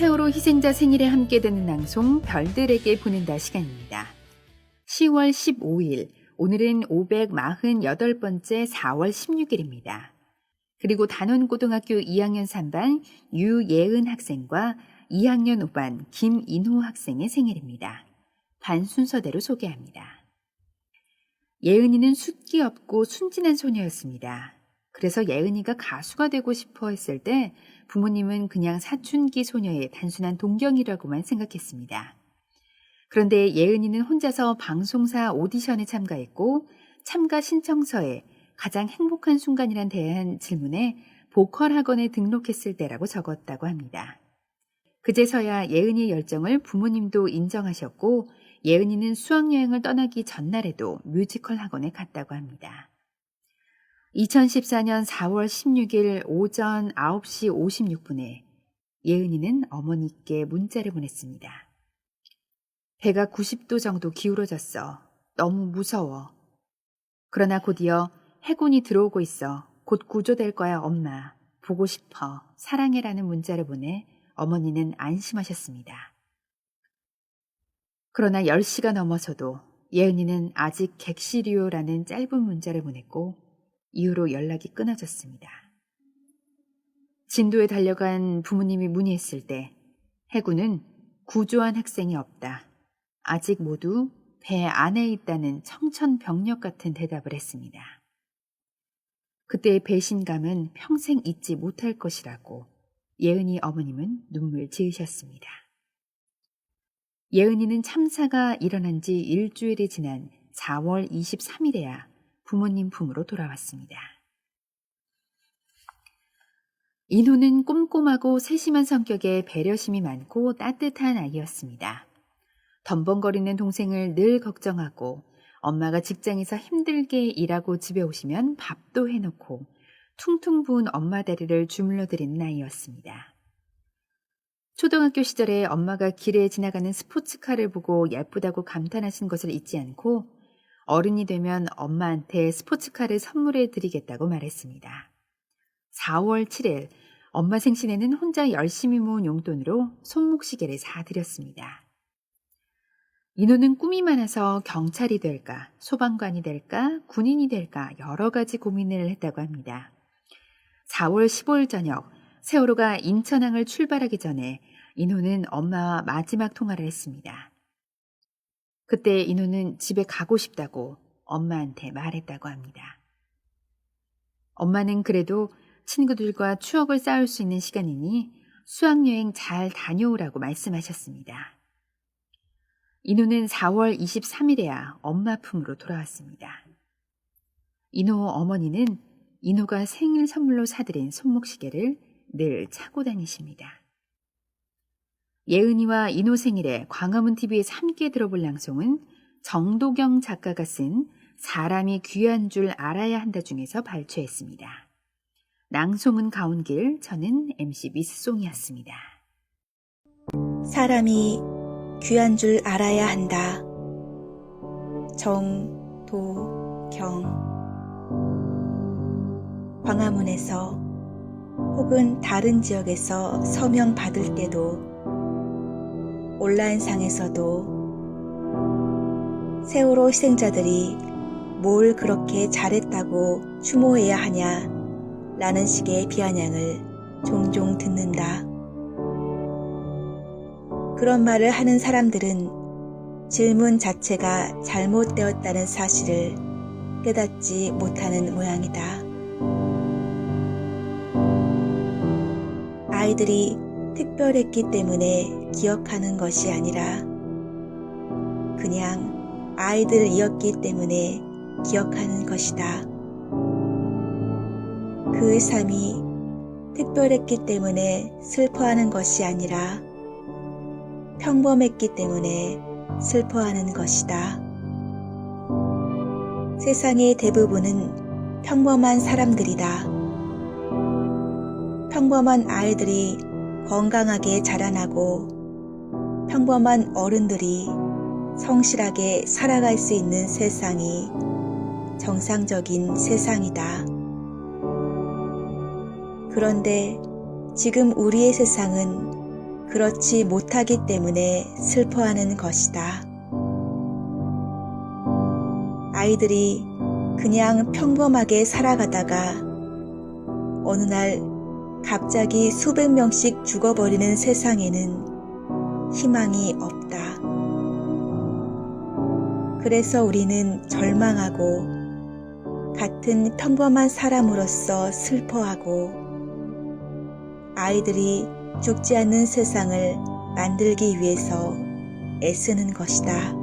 세월호 희생자 생일에 함께 듣는 낭송 별들에게 보낸다 시간입니다. 10월 15일, 오늘은 548번째 4월 16일입니다. 그리고 단원고등학교 2학년 3반 유예은 학생과 2학년 5반 김인호 학생의 생일입니다. 반 순서대로 소개합니다. 예은이는 숫기 없고 순진한 소녀였습니다. 그래서 예은이가 가수가 되고 싶어 했을 때 부모님은 그냥 사춘기 소녀의 단순한 동경이라고만 생각했습니다. 그런데 예은이는 혼자서 방송사 오디션에 참가했고 참가 신청서에 가장 행복한 순간이란 대한 질문에 보컬 학원에 등록했을 때라고 적었다고 합니다. 그제서야 예은이의 열정을 부모님도 인정하셨고 예은이는 수학여행을 떠나기 전날에도 뮤지컬 학원에 갔다고 합니다. 2014년 4월 16일 오전 9시 56분에 예은이는 어머니께 문자를 보냈습니다. 배가 90도 정도 기울어졌어. 너무 무서워. 그러나 곧이어 해군이 들어오고 있어. 곧 구조될 거야, 엄마. 보고 싶어. 사랑해라는 문자를 보내 어머니는 안심하셨습니다. 그러나 10시가 넘어서도 예은이는 아직 객시류요라는 짧은 문자를 보냈고 이후로 연락이 끊어졌습니다. 진도에 달려간 부모님이 문의했을 때 해군은 구조한 학생이 없다. 아직 모두 배 안에 있다는 청천벽력 같은 대답을 했습니다. 그때의 배신감은 평생 잊지 못할 것이라고 예은이 어머님은 눈물 지으셨습니다. 예은이는 참사가 일어난 지 일주일이 지난 4월 23일에야 부모님 품으로 돌아왔습니다. 인호는 꼼꼼하고 세심한 성격에 배려심이 많고 따뜻한 아이였습니다. 덤벙거리는 동생을 늘 걱정하고 엄마가 직장에서 힘들게 일하고 집에 오시면 밥도 해놓고 퉁퉁 부은 엄마 다리를 주물러 드리는 아이였습니다. 초등학교 시절에 엄마가 길에 지나가는 스포츠카를 보고 예쁘다고 감탄하신 것을 잊지 않고 어른이 되면 엄마한테 스포츠카를 선물해 드리겠다고 말했습니다. 4월 7일 엄마 생신에는 혼자 열심히 모은 용돈으로 손목시계를 사드렸습니다. 인호는 꿈이 많아서 경찰이 될까, 소방관이 될까, 군인이 될까 여러 가지 고민을 했다고 합니다. 4월 15일 저녁 세월호가 인천항을 출발하기 전에 인호는 엄마와 마지막 통화를 했습니다. 그때 인호는 집에 가고 싶다고 엄마한테 말했다고 합니다. 엄마는 그래도 친구들과 추억을 쌓을 수 있는 시간이니 수학여행 잘 다녀오라고 말씀하셨습니다. 인호는 4월 23일에야 엄마 품으로 돌아왔습니다. 인호 어머니는 인호가 생일 선물로 사드린 손목시계를 늘 차고 다니십니다. 예은이와 인호 생일에 광화문 TV에서 함께 들어볼 낭송은 정도경 작가가 쓴 사람이 귀한 줄 알아야 한다 중에서 발췌했습니다. 낭송은 가온길, 저는 MC 미스송이었습니다. 사람이 귀한 줄 알아야 한다. 정, 도, 경. 광화문에서 혹은 다른 지역에서 서명 받을 때도 온라인상에서도 세월호 희생자들이 뭘 그렇게 잘했다고 추모해야 하냐 라는 식의 비아냥을 종종 듣는다. 그런 말을 하는 사람들은 질문 자체가 잘못되었다는 사실을 깨닫지 못하는 모양이다. 아이들이 특별했기 때문에 기억하는 것이 아니라 그냥 아이들이었기 때문에 기억하는 것이다. 그 삶이 특별했기 때문에 슬퍼하는 것이 아니라 평범했기 때문에 슬퍼하는 것이다. 세상의 대부분은 평범한 사람들이다. 평범한 아이들이 건강하게 자라나고 평범한 어른들이 성실하게 살아갈 수 있는 세상이 정상적인 세상이다. 그런데 지금 우리의 세상은 그렇지 못하기 때문에 슬퍼하는 것이다. 아이들이 그냥 평범하게 살아가다가 어느 날 갑자기 수백 명씩 죽어버리는 세상에는 희망이 없다. 그래서 우리는 절망하고 같은 평범한 사람으로서 슬퍼하고 아이들이 죽지 않는 세상을 만들기 위해서 애쓰는 것이다.